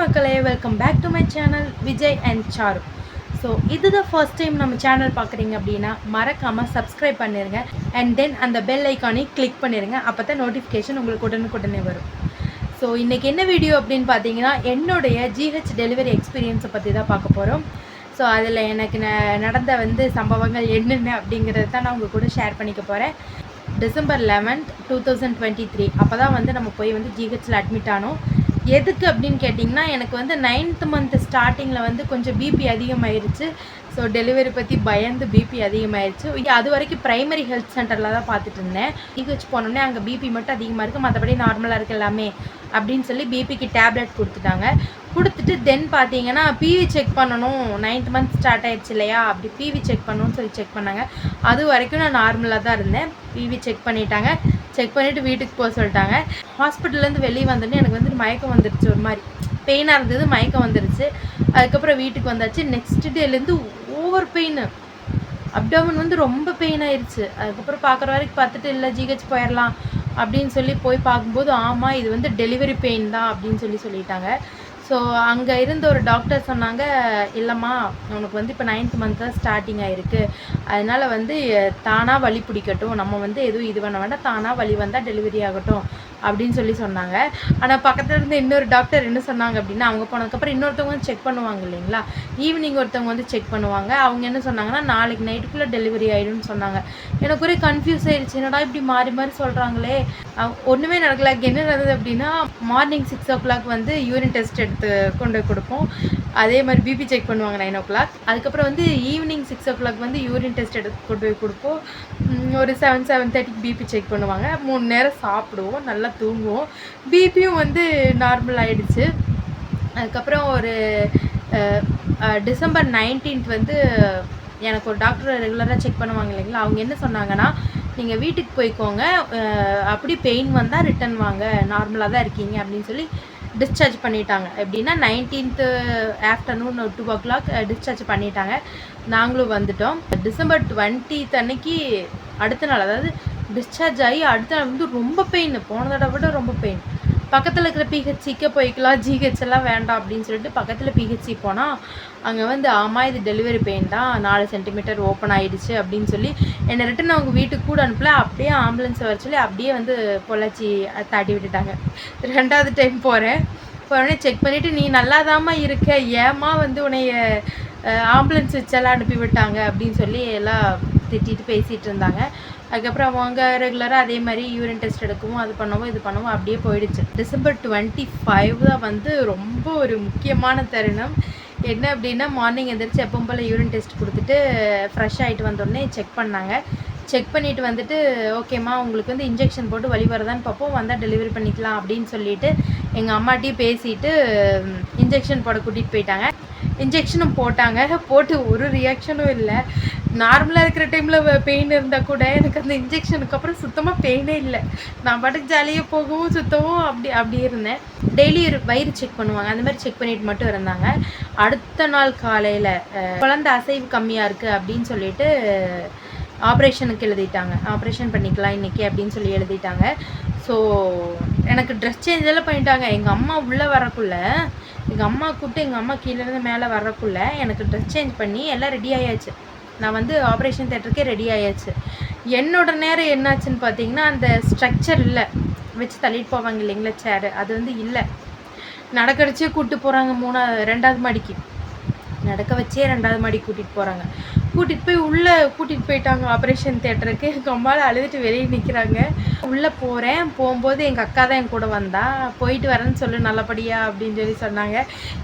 மக்களே welcome back to my channel Vijay and Charu so இதுதான் first time நம்ம channel பார்க்குறீங்க அப்படின்னா மறக்காமல் சப்ஸ்கிரைப் பண்ணிடுங்க அண்ட் தென் அந்த பெல் ஐக்கானை கிளிக் பண்ணிடுங்க அப்போ தான் நோட்டிஃபிகேஷன் உங்களுக்கு உடனுக்குடனே வரும். ஸோ இன்றைக்கி என்ன வீடியோ அப்படின்னு பார்த்தீங்கன்னா என்னுடைய ஜிஹெச் டெலிவரி எக்ஸ்பீரியன்ஸை பற்றி தான் பார்க்க போகிறோம் ஸோ அதில் எனக்கு ந- நடந்த வந்து சம்பவங்கள் என்னென்ன அப்படிங்கிறது தான் நான் உங்கள் கூட ஷேர் பண்ணிக்க போகிறேன் December eleventh two thousand twenty three அப்போ தான் வந்து நம்ம போய் வந்து ஜிஹெச்சில் அட்மிட் ஆனோம். எதுக்கு அப்படின்னு கேட்டிங்கன்னா எனக்கு வந்து நைன்த் மந்த் ஸ்டார்டிங்கில் வந்து கொஞ்சம் பிபி அதிகமாயிருச்சு. ஸோ டெலிவரி பற்றி பயந்து பிபி அதிகமாயிருச்சு. அது வரைக்கும் ப்ரைமரி ஹெல்த் சென்டரில் தான் பார்த்துட்டு இருந்தேன். ஜிஹெச் போனோடனே அங்கே பிபி மட்டும் அதிகமாக இருக்குது மற்றபடி நார்மலாக இருக்கு எல்லாமே அப்படின்னு சொல்லி பிபிக்கு டேப்லெட் கொடுத்துட்டாங்க. கொடுத்துட்டு தென் பார்த்தீங்கன்னா பிவி செக் பண்ணணும். நைன்த் மந்த் ஸ்டார்ட் ஆயிடுச்சு இல்லையா? அப்படி பிவி செக் பண்ணணும்னு சொல்லி செக் பண்ணாங்க. அது வரைக்கும் நான் நார்மலாக தான் இருந்தேன். பிவி செக் பண்ணிட்டாங்க. செக் பண்ணிவிட்டு வீட்டுக்கு போக சொல்லிட்டாங்க. ஹாஸ்பிட்டல்லேருந்து வெளியே வந்தோடனே எனக்கு வந்து மயக்கம் வந்துருச்சு ஒரு மாதிரி. பெயினாக இருந்தது மயக்கம் வந்துருச்சு. அதுக்கப்புறம் வீட்டுக்கு வந்தாச்சு. நெக்ஸ்ட் டேலேருந்து ஓவர் பெயின் அப்டோமன் வந்து ரொம்ப பெயின் ஆயிடுச்சு அதுக்கப்புறம் பார்க்குற வரைக்கும் பார்த்துட்டு இல்லை ஜிஹெச் போயிடலாம் அப்படின்னு சொல்லி போய் பார்க்கும்போது ஆமாம் இது வந்து டெலிவரி பெயின் தான் அப்படின்னு சொல்லி சொல்லிட்டாங்க. ஸோ அங்கே இருந்த ஒரு டாக்டர் சொன்னாங்க இல்லைம்மா உனக்கு வந்து இப்போ நைன்த் மந்த் தான் ஸ்டார்டிங் ஆகிருக்கு அதனால் வந்து தானாக வலி பிடிக்கட்டும். நம்ம வந்து எதுவும் இது பண்ண வேண்டாம். தானாக வலி வந்தால் டெலிவரி ஆகட்டும் அப்படின்னு சொல்லி சொன்னாங்க. ஆனால் பக்கத்தில் இருந்த இன்னொரு டாக்டர் என்ன சொன்னாங்க அப்படின்னா அவங்க போனதுக்கப்புறம் இன்னொருத்தவங்க வந்து செக் பண்ணுவாங்க இல்லைங்களா? ஈவினிங் ஒருத்தவங்க வந்து செக் பண்ணுவாங்க. அவங்க என்ன சொன்னாங்கன்னா நாளைக்கு நைட்டுக்குள்ளே டெலிவரி ஆகிடும்னு சொன்னாங்க. எனக்கு ஒரே கன்ஃபியூஸ் ஆயிடுச்சு. என்னடா இப்படி மாறி மாறி சொல்கிறாங்களே ஒன்றுமே நடக்கல. என்ன நடந்தது அப்படின்னா மார்னிங் சிக்ஸ் ஓ கிளாக் வந்து யூரின் டெஸ்ட் எடுத்து கொண்டு போய் கொடுப்போம். அதே மாதிரி பிபி செக் பண்ணுவாங்க நைன் ஓ கிளாக் அதுக்கப்புறம் வந்து ஈவினிங் சிக்ஸ் ஓ கிளாக் வந்து யூரின் டெஸ்ட் எடுத்து கொண்டு போய் கொடுப்போம். ஒரு செவன் செவன் தேர்ட்டிக்கு பிபி செக் பண்ணுவாங்க. மூணு நேரம் சாப்பிடுவோம் நல்லா தூங்குவோம். பிபியும் வந்து நார்மல் ஆகிடுச்சு அதுக்கப்புறம் ஒரு டிசம்பர் நைன்டீன்த் வந்து எனக்கு ஒரு டாக்டர் ரெகுலராக செக் பண்ணுவாங்க இல்லைங்களா? அவங்க என்ன சொன்னாங்கன்னா நீங்கள் வீட்டுக்கு போய்க்கோங்க. அப்படி பெயின் வந்தால் ரிட்டன் வாங்க. நார்மலாக தான் இருக்கீங்க. அப்படின்னு சொல்லி டிஸ்சார்ஜ் பண்ணிட்டாங்க. எப்படின்னா nineteenth afternoon two o'clock discharge பண்ணிட்டாங்க. நாங்களும் வந்துட்டோம். டிசம்பர் டுவெண்ட்டி அன்னைக்கு அடுத்த நாள் அதாவது டிஸ்சார்ஜ் ஆகி அடுத்த நாள் வந்து ரொம்ப பெயின் போன தடவை விட ரொம்ப பெயின் பக்கத்தில் இருக்கிற பிஹெச்சிக்கு போய்க்கலாம் ஜிஹெச் எல்லாம் வேண்டாம் அப்படின்னு சொல்லிட்டு பக்கத்தில் பிஹெச்சி போனால் அங்கே வந்து ஆமாம் இது டெலிவரி பெயின் தான் நாலு சென்டிமீட்டர் ஓப்பன் ஆகிடுச்சு அப்படின்னு சொல்லி என்னை ரிட்டன் அவங்க வீட்டுக்கு கூட அனுப்பல. அப்படியே ஆம்புலன்ஸை வர சொல்லி அப்படியே வந்து பொள்ளாச்சி தாட்டி விட்டுட்டாங்க. ரெண்டாவது டைம் போகிறேன் உடனே செக் பண்ணிவிட்டு நீ நல்லாதாம்மா இருக்க. ஏமா வந்து உன்னைய ஆம்புலன்ஸ் வச்செல்லாம் அனுப்பி விட்டாங்க? அப்படின்னு சொல்லி எல்லாம் திட்டிட்டு பேசிகிட்டு இருந்தாங்க. அதுக்கப்புறம் அவங்க ரெகுலராக அதே மாதிரி யூரின் டெஸ்ட் எடுக்கவும் அது பண்ணவும் இது பண்ணவும் அப்படியே போயிடுச்சு. டிசம்பர் டுவெண்ட்டி ஃபைவ் தான் வந்து ரொம்ப ஒரு முக்கியமான தருணம். என்ன அப்படின்னா மார்னிங் எந்திரிச்சு எப்பவும் போல் யூரின் டெஸ்ட் கொடுத்துட்டு ஃப்ரெஷ் ஆகிட்டு வந்தோடனே செக் பண்ணாங்க. செக் பண்ணிட்டு வந்துட்டு ஓகேம்மா உங்களுக்கு வந்து இன்ஜெக்ஷன் போட்டு வழி வரதான்னு பார்ப்போம். வந்தால் டெலிவரி பண்ணிக்கலாம் அப்படின்னு சொல்லிட்டு எங்கள் அம்மாட்டையும் பேசிட்டு இன்ஜெக்ஷன் போட கூட்டிகிட்டு போயிட்டாங்க. இன்ஜெக்ஷனும் போட்டாங்க. போட்டு ஒரு ரியாக்ஷனும் இல்லை. நார்மலாக இருக்கிற டைமில் பெயின் இருந்தால் கூட எனக்கு அந்த இன்ஜெக்ஷனுக்கு அப்புறம் சுத்தமாக பெயினே இல்லை. நான் பாட்டுக்கு ஜாலியாக போகவும் சுத்தவும் அப்படி அப்படியே இருந்தேன். டெய்லி வயிறு செக் பண்ணுவாங்க. அந்த மாதிரி செக் பண்ணிட்டு மட்டும் இருந்தாங்க. அடுத்த நாள் காலையில் குழந்தை அசைவு கம்மியாக இருக்குது அப்படின்னு சொல்லிட்டு ஆப்ரேஷனுக்கு எழுதிட்டாங்க. ஆப்ரேஷன் பண்ணிக்கலாம் இன்னைக்கு அப்படின்னு சொல்லி எழுதிட்டாங்க. ஸோ எனக்கு ட்ரெஸ் சேஞ்செல்லாம் பண்ணிட்டாங்க. எங்கள் அம்மா உள்ளே வரக்குள்ள எங்கள் அம்மா கூப்பிட்டு எங்கள் அம்மா கீழேருந்து மேலே வரக்குள்ள எனக்கு ட்ரெஸ் சேஞ்ச் பண்ணி எல்லாம் ரெடி ஆயாச்சு. நான் வந்து ஆப்ரேஷன் தேட்டருக்கே ரெடி ஆயாச்சு. என்னோட நேரம் என்னாச்சுன்னு பார்த்தீங்கன்னா அந்த ஸ்ட்ரக்சர் இல்லை. வச்சு தள்ளிட்டு போவாங்க இல்லைங்களா சேரு அது வந்து இல்லை. நடக்கடிச்சே கூப்பிட்டு போகிறாங்க மூணா ரெண்டாவது மாடிக்கு. நடக்க வச்சே ரெண்டாவது மாடி கூட்டிகிட்டு போகிறாங்க கூட்டிகிட்டு போய் உள்ளே கூட்டிகிட்டு போயிட்டாங்க ஆப்ரேஷன் தேட்டருக்கு எங்கள் அம்மாவில் அழுதுட்டு வெளியே நிற்கிறாங்க உள்ளே போகிறேன் போகும்போது எங்கள் அக்கா தான் என் கூட வந்தா. போயிட்டு வரேன்னு சொல்லு நல்லபடியா அப்படின்னு சொல்லி சொன்னாங்க.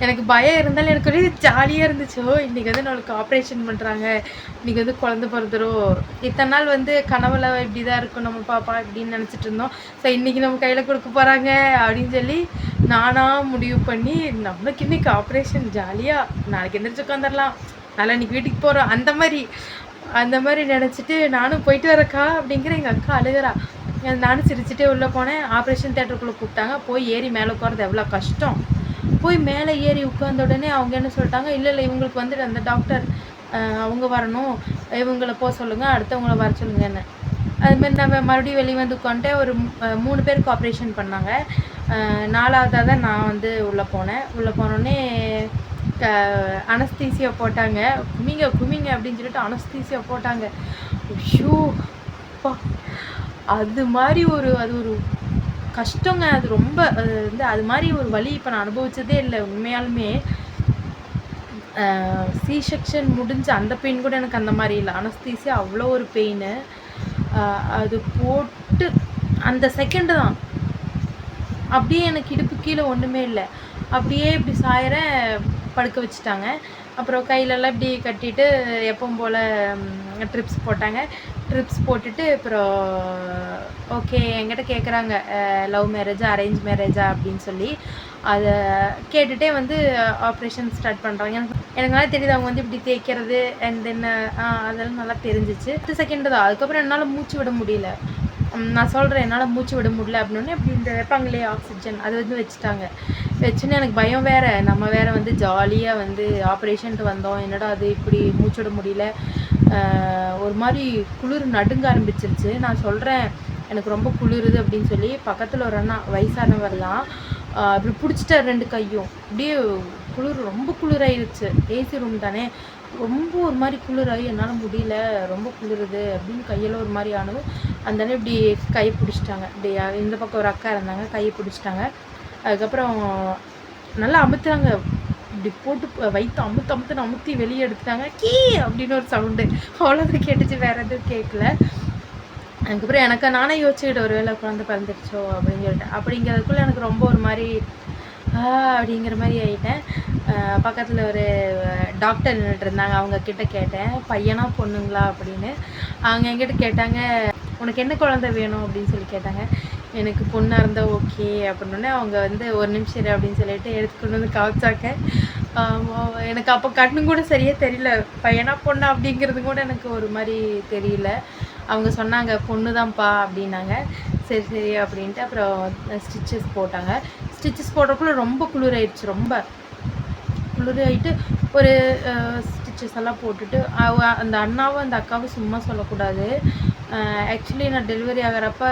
எனக்கு பயம் இருந்தாலும் எனக்கு ஒரே ஜாலியாக இருந்துச்சு. இன்றைக்கி வந்து நம்மளுக்கு ஆப்ரேஷன் பண்ணுறாங்க இன்றைக்கி வந்து குழந்தை பிறந்துடும் இத்தனை நாள் வந்து கனவுல இப்படி தான் இருக்கும் நம்ம பாப்பா இப்படின்னு நினச்சிட்டு இருந்தோம். ஸோ இன்றைக்கி நம்ம கையில் கொடுக்க போகிறாங்க அப்படின்னு சொல்லி நானாக முடிவு பண்ணி நம்மளுக்கு இன்னைக்கு ஆப்ரேஷன் ஜாலியாக நாளைக்கு எந்திரிச்சு உட்காந்துடலாம் நாளை இன்னைக்கு வீட்டுக்கு போகிறோம் அந்த மாதிரி அந்த மாதிரி நினச்சிட்டு நானும் போயிட்டு வரக்கா அப்படிங்கிற எங்கள் அக்கா அழுகிறா. நானும் சிரிச்சுட்டே உள்ளே போனேன். ஆப்ரேஷன் தேட்டருக்குள்ளே கூப்பிட்டாங்க. போய் ஏறி மேலே உட்காரது எவ்வளோ கஷ்டம். போய் மேலே ஏறி உட்கார்ந்த உடனே அவங்க என்ன சொல்லிட்டாங்க? இல்லை இல்லை இவங்களுக்கு வந்துட்டு அந்த டாக்டர் அவங்க வரணும். இவங்களை போக சொல்லுங்கள் அடுத்தவங்கள வர சொல்லுங்க என்ன அதுமாரி நம்ம மறுபடியும் வெளியே வந்து உட்காந்துட்டு ஒரு மூணு பேருக்கு ஆப்ரேஷன் பண்ணாங்க. நாலாவதாக தான் நான் வந்து உள்ளே போனேன். உள்ளே போனோடனே அனஸ்தீசியா போட்டாங்க. குமிங்க குமிங்க அப்படின்னு சொல்லிட்டு அனஸ்தீசியா போட்டாங்க. ஷூ அது மாதிரி ஒரு அது ஒரு கஷ்டங்க. அது ரொம்ப அது வந்து அது மாதிரி ஒரு வழி இப்போ நான் அனுபவிச்சதே இல்லை உண்மையாலுமே. சி செக்ஷன் முடிஞ்ச அந்த பெயின் கூட எனக்கு அந்த மாதிரி இல்லை. அனஸ்தீசியா அவ்வளோ ஒரு பெயின் அது போட்டு அந்த செகண்டு தான். அப்படியே எனக்கு இடுப்பு கீழே ஒன்றுமே இல்லை. அப்படியே இப்படி சாயற படுக்க வச்சுட்டாங்க. அப்புறம் கையிலலாம் இப்படி கட்டிட்டு எப்பவும் போல் ட்ரிப்ஸ் போட்டாங்க. ட்ரிப்ஸ் போட்டுட்டு அப்புறம் ஓகே என்கிட்ட கேட்குறாங்க லவ் மேரேஜா அரேஞ்ச் மேரேஜா அப்படின்னு சொல்லி. அதை கேட்டுகிட்டே வந்து ஆப்ரேஷன் ஸ்டார்ட் பண்ணுறாங்க எனக்கு எனக்கு நல்லா தெரியுது அவங்க வந்து இப்படி தேய்க்கிறது அண்ட் தென் அதெல்லாம் நல்லா தெரிஞ்சிச்சு. பத்து செகண்ட் தான். அதுக்கப்புறம் என்னால் மூச்சு விட முடியல. நான் சொல்கிறேன் என்னால் மூச்சு விட முடியல அப்படின்னே இப்படி இந்த வைப்பாங்களே ஆக்சிஜன் அது வந்து வச்சுட்டாங்க. வச்சுன்னு எனக்கு பயம் வேற. நம்ம வேற வந்து ஜாலியாக வந்து ஆப்ரேஷன்ட்டு வந்தோம். என்னடா அது இப்படி மூச்சிட முடியல? ஒரு மாதிரி குளிர் நடுங்க ஆரம்பிச்சிருச்சு. நான் சொல்கிறேன் எனக்கு ரொம்ப குளிருது அப்படின்னு சொல்லி பக்கத்தில் ஒரு அண்ணா வயசானவர்லாம் அப்படி பிடிச்சிட்டார் ரெண்டு கையும். அப்படியே குளிர் ரொம்ப குளிராயிருச்சு. ஏசி ரூம் தானே. ரொம்ப ஒரு மாதிரி குளிராகி என்னால் முடியல ரொம்ப குளிருது அப்படின்னு கையில் ஒரு மாதிரி ஆனதும் அந்த அண்ணன் இப்படி கை பிடிச்சிட்டாங்க. இப்படி இந்த பக்கம் ஒரு அக்கா இருந்தாங்க கையை பிடிச்சிட்டாங்க. அதுக்கப்புறம் நல்லா அமுத்துறாங்க இப்படி போட்டு வைத்து வயிற்று அமுத்து அமுத்துன்னு அமுத்தி வெளியே எடுத்துட்டாங்க. கீ! அப்படின்னு ஒரு சவுண்டு அவ்வளோதான் கேட்டுச்சு. வேற எதுவும் கேட்கல அதுக்கப்புறம் எனக்கு நானே யோசிச்சுக்கிட்டு ஒரு வேளை குழந்தை பிறந்துடுச்சோ அப்படின்னு சொல்லிட்டு அப்படிங்கிறதுக்குள்ள எனக்கு ரொம்ப ஒரு மாதிரி அப்படிங்கிற மாதிரி ஆயிட்டேன். பக்கத்தில் ஒரு டாக்டர் நின்றுட்டு இருந்தாங்க. அவங்க கிட்ட கேட்டேன். பையனா பொண்ணுங்களா அப்படின்னு. அவங்க என்கிட்ட கேட்டாங்க உனக்கு என்ன குழந்தை வேணும் அப்படின்னு சொல்லி கேட்டாங்க. எனக்கு பொண்ணாக இருந்தால் ஓகே அப்படின்னோடனே அவங்க வந்து ஒரு நிமிஷம் இரு அப்படின்னு சொல்லிட்டு எடுத்து கொண்டு வந்து காமிச்சாங்க. எனக்கு அப்போ கண்ணும் கூட சரியாக தெரியல. பையனா பொண்ணா அப்படிங்கிறது கூட எனக்கு ஒரு மாதிரி தெரியல. அவங்க சொன்னாங்க பொண்ணு தான்ப்பா அப்படின்னாங்க. சரி சரி அப்படின்ட்டு அப்புறம் ஸ்டிச்சஸ் போட்டாங்க. ஸ்டிச்சஸ் போடுறதுக்குள்ள ரொம்ப குளிராயிடுச்சு ரொம்ப. குளிராயிட்டு ஒரு ஸ்டிச்சஸ் எல்லாம் போட்டுட்டு அந்த அண்ணாவும் அந்த அக்காவும் சும்மா சொல்லக்கூடாது. ஆக்சுவலி நான் டெலிவரி ஆகிறப்ப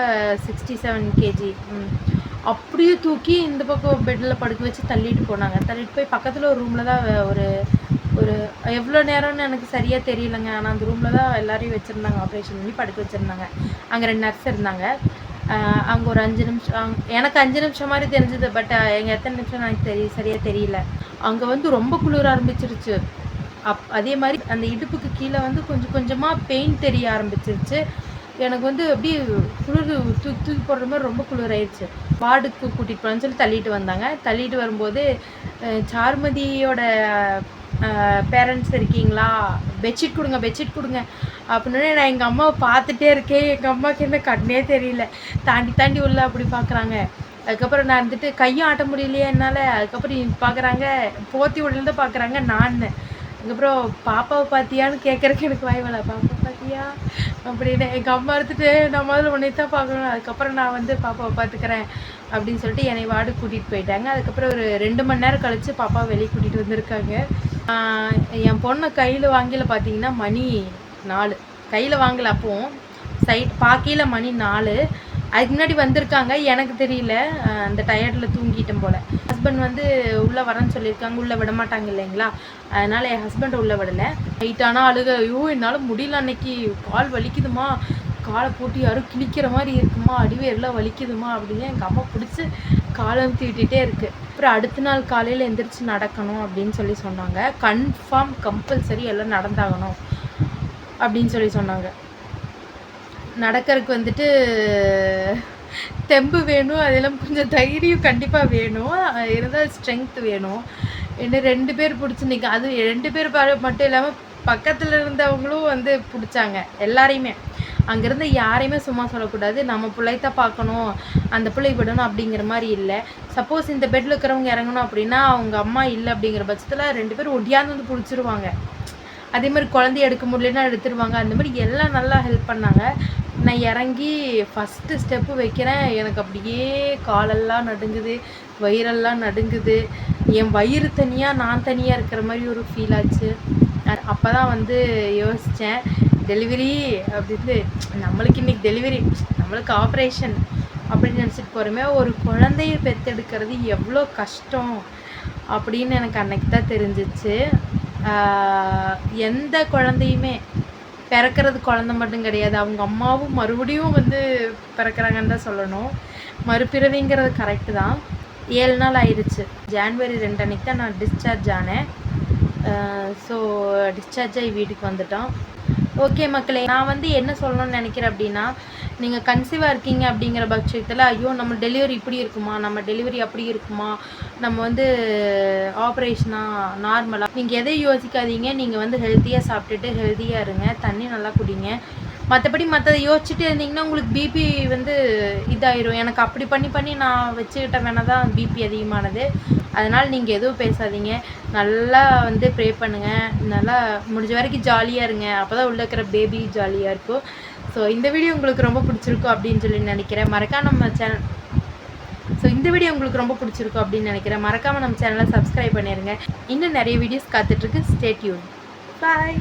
சிக்ஸ்டி செவன் கேஜி அப்படியே தூக்கி இந்த பக்கம் பெட்டில் படுக்க வச்சு தள்ளிட்டு போனாங்க. தள்ளிட்டு போய் பக்கத்தில் ஒரு ரூமில் தான் ஒரு ஒரு எவ்வளோ நேரம்னு எனக்கு சரியாக தெரியலங்க. ஆனால் அந்த ரூமில் தான் எல்லாரையும் வச்சுருந்தாங்க. ஆப்ரேஷன் பண்ணி படுக்க வச்சுருந்தாங்க. அங்கே ரெண்டு நர்ஸ் இருந்தாங்க. அங்கே ஒரு அஞ்சு நிமிஷம் எனக்கு அஞ்சு நிமிஷம் மாதிரி தெரிஞ்சது. பட் எங்கள் எத்தனை நிமிஷம் எனக்கு தெரிய சரியாக தெரியல. அங்கே வந்து ரொம்ப குளிர ஆரம்பிச்சிருச்சு. அப் அதே மாதிரி அந்த இடுப்புக்கு கீழே வந்து கொஞ்சம் கொஞ்சமாக பெயின் தெரிய ஆரம்பிச்சிருச்சு. எனக்கு வந்து அப்படியே குளிர் தூக்கி தூக்கி போடுற மாதிரி ரொம்ப குளிராயிருச்சு. வார்டுக்கு கூட்டிகிட்டு போகலான்னு சொல்லி தள்ளிட்டு வந்தாங்க. தள்ளிட்டு வரும்போது சார்மதியோட பேரண்ட்ஸ் இருக்கீங்களா? பெட்ஷீட் கொடுங்க பெட்ஷீட் கொடுங்க. அப்படின்னு நான் எங்கள் அம்மாவை பார்த்துட்டே இருக்கேன். எங்கள் அம்மாவுக்கு என்ன கண்ணே தெரியல. தாண்டி தாண்டி உள்ள அப்படி பார்க்குறாங்க. அதுக்கப்புறம் நான் வந்துட்டு கையும் ஆட்ட முடியலையே என்னால். அதுக்கப்புறம் பார்க்குறாங்க போத்தி விடலேருந்து பார்க்குறாங்க நான் அதுக்கப்புறம் பாப்பாவை பார்த்தியான்னு கேட்குறக்கு எனக்கு வாய்வல பாப்பா பார்த்தியா அப்படின்னு எங்கள் அம்மா எடுத்துட்டு நான் முதல்ல உன்னை தான் பார்க்கணும். அதுக்கப்புறம் நான் வந்து பாப்பாவை பார்த்துக்கிறேன் அப்படின்னு சொல்லிட்டு என்னை வார்டு கூட்டிகிட்டு போயிட்டாங்க. அதுக்கப்புறம் ஒரு ரெண்டு மணி நேரம் கழித்து பாப்பாவை வெளியே கூட்டிகிட்டு வந்திருக்காங்க. என் பொண்ணை கையில் வாங்கியில் பார்த்தீங்கன்னா மணி நாலு. கையில் வாங்கல அப்போது சைட் பாக்கியில் மணி நாலு. அதுக்கு முன்னாடி வந்திருக்காங்க. எனக்கு தெரியல. அந்த டயர்டில் தூங்கிட்டேன் போல். ஹஸ்பண்ட் வந்து உள்ளே வரேன்னு சொல்லியிருக்காங்க. உள்ளே விட மாட்டாங்க இல்லைங்களா? அதனால் என் ஹஸ்பண்ட் உள்ளே விடலை. நைட்டானா அழுக ஐயோ என்னால் முடியல அன்னைக்கு. கால் வலிக்குதுமா? காலை போட்டு யாரும் கிழிக்கிற மாதிரி இருக்குமா? அடிவேரெலாம் வலிக்குதுமா? அப்படின்னு எங்கள் அம்மா பிடிச்சி காலை தீட்டிகிட்டே இருக்குது அப்புறம் அடுத்த நாள் காலையில் எந்திரிச்சு நடக்கணும் அப்படின்னு சொல்லி சொன்னாங்க. கன்ஃபார்ம் கம்பல்சரி எல்லாம் நடந்தாகணும் அப்படின்னு சொல்லி சொன்னாங்க. நடக்கிறதுக்கு வந்துட்டு தெம்பு வேணும் அதெல்லாம் கொஞ்சம் தைரியம் கண்டிப்பாக வேணும். அது இருந்தால் ஸ்ட்ரென்த் வேணும். என்ன ரெண்டு பேர் பிடிச்சி நிற்க அது ரெண்டு பேர் ப- மட்டும் இல்லாமல் பக்கத்தில் இருந்தவங்களும் வந்து பிடிச்சாங்க எல்லாரையுமே. அங்கேருந்து யாரையுமே சும்மா சொல்லக்கூடாது. நம்ம பிள்ளைத்தான் பார்க்கணும். அந்த பிள்ளை விடணும் அப்படிங்கிற மாதிரி இல்லை. சப்போஸ் இந்த பெட்டில் இருக்கிறவங்க இறங்கணும் அப்படின்னா அவங்க அம்மா இல்லை அப்படிங்கிற பட்சத்தில் ரெண்டு பேரும் ஒடியாந்து வந்து பிடிச்சிருவாங்க. அதே மாதிரி குழந்தைய எடுக்க முடியலன்னா எடுத்துருவாங்க. அந்த மாதிரி எல்லாம் நல்லா ஹெல்ப் பண்ணாங்க. நான் இறங்கி ஃபஸ்ட்டு ஸ்டெப்பு வைக்கிறேன். எனக்கு அப்படியே காலெல்லாம் நடுங்குது வயிறெல்லாம் நடுங்குது. என் வயிறு தனியாக நான் தனியாக இருக்கிற மாதிரி ஒரு ஃபீல் ஆச்சு. அப்போ தான் வந்து யோசித்தேன் டெலிவரி அப்படின்னு நம்மளுக்கு இன்னைக்கு டெலிவரி நம்மளுக்கு ஆப்ரேஷன் அப்படின்னு நினச்சிட்டு போகிறோமே ஒரு குழந்தைய பெற்றெடுக்கிறது எவ்வளோ கஷ்டம் அப்படின்னு எனக்கு அன்னைக்கு தான் தெரிஞ்சிச்சு எந்த குழந்தையுமே பிறக்கிறது குழந்தை மட்டும் கிடையாது. அவங்க அம்மாவும் மறுபடியும் வந்து பிறக்கிறாங்கன்னு தான் சொல்லணும். மறுபிறவிங்கிறது கரெக்டு தான். ஏழு நாள் ஆயிடுச்சு. ஜான்வரி ரெண்டு அன்னைக்கு தான் நான் டிஸ்சார்ஜ் ஆனேன். ஸோ டிஸ்சார்ஜ் ஆகி வீட்டுக்கு வந்துட்டோம். ஓகே மக்களே நான் வந்து என்ன சொல்லணும்னு நினைக்கிறேன் அப்படின்னா நீங்கள் கன்சீவாக இருக்கீங்க அப்படிங்கிற பட்சத்தில் ஐயோ நம்ம டெலிவரி இப்படி இருக்குமா? நம்ம டெலிவரி அப்படி இருக்குமா? நம்ம வந்து ஆப்ரேஷனாக நார்மலாக நீங்கள் எதையும் யோசிக்காதீங்க. நீங்கள் வந்து ஹெல்த்தியாக சாப்பிட்டுட்டு ஹெல்த்தியாக இருங்க. தண்ணி நல்லா குடிங்க. மற்றபடி மற்றதை யோசிச்சுட்டு இருந்தீங்கன்னா உங்களுக்கு பிபி வந்து இதாயிரும். எனக்கு அப்படி பண்ணி பண்ணி நான் வச்சுக்கிட்ட வேணா தான் பிபி அதிகமானது. அதனால் நீங்கள் எதுவும் பேசாதீங்க. நல்லா வந்து ப்ரே பண்ணுங்கள் நல்லா முடிஞ்ச வரைக்கும் ஜாலியாக இருங்க. அப்போ தான் உள்ளே இருக்கிற பேபி ஜாலியாக இருக்கும். ஸோ இந்த வீடியோ உங்களுக்கு ரொம்ப பிடிச்சிருக்கும் அப்படின்னு சொல்லி நினைக்கிறேன். மறக்காம நம்ம சேனல் ஸோ இந்த வீடியோ உங்களுக்கு ரொம்ப பிடிச்சிருக்கும் அப்படின்னு நினைக்கிறேன். மறக்காமல் நம்ம சேனலை சப்ஸ்கிரைப் பண்ணிடுங்க இன்னும் நிறைய வீடியோஸ் காத்துட்ருக்கு ஸ்டேட்யூன் பாய்